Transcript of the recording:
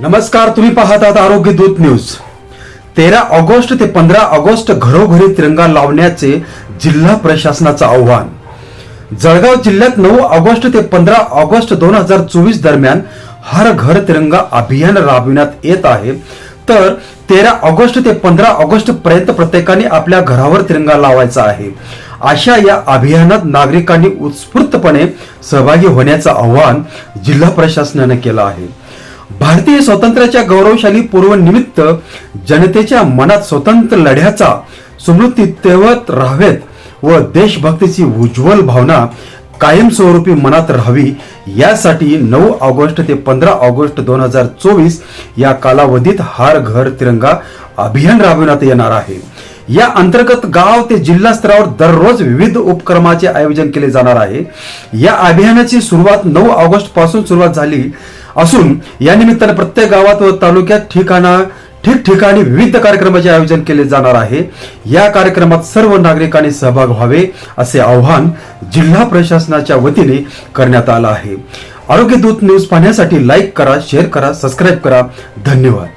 नमस्कार तुम्ही पाहत आहात आरोग्य दूत न्यूज. तेरा ऑगस्ट ते पंधरा ऑगस्ट घरोघरी तिरंगा लावण्याचे जिल्हा प्रशासनाचं आव्हान. जळगाव जिल्ह्यात नऊ ऑगस्ट ते पंधरा ऑगस्ट दोन हजार चोवीस दरम्यान हर घर तिरंगा अभियान राबविण्यात येत आहे. तर तेरा ऑगस्ट ते पंधरा ऑगस्ट पर्यंत प्रत्येकाने आपल्या घरावर तिरंगा लावायचा आहे. अशा या अभियानात नागरिकांनी उत्स्फूर्तपणे सहभागी होण्याचं आव्हान जिल्हा प्रशासनाने केलं आहे. भारतीय स्वातंत्र्याच्या गौरवशाली पूर्व निमित्त जनतेच्या मनात स्वतंत्र लढ्याचा स्मृती तेवत राहावेत व देशभक्तीची उज्ज्वल भावना कायमस्वरूपी मनात राहावी यासाठी नऊ ऑगस्ट ते पंधरा ऑगस्ट दोन हजार चोवीस या कालावधीत हार घर तिरंगा अभियान राबविण्यात येणार आहे. या अंतर्गत गाव ते जिल्हा स्तरावर दररोज विविध उपक्रमाचे आयोजन केले जाणार आहे. या अभियानाची सुरुवात नऊ ऑगस्टपासून सुरुवात झाली. असून या निमित्ताने प्रत्येक गावात व तालुक्यात ठिकाणा ठिकठिकाणी विविध कार्यक्रमाचे आयोजन केले जाणार आहे. या कार्यक्रमात सर्व नागरिकांनी सहभाग व्हावे असे आवाहन जिल्हा प्रशासनाच्या वतीने करण्यात आलं आहे. आरोग्य दूत न्यूज पाहण्यासाठी लाईक करा शेअर करा सबस्क्राईब करा. धन्यवाद.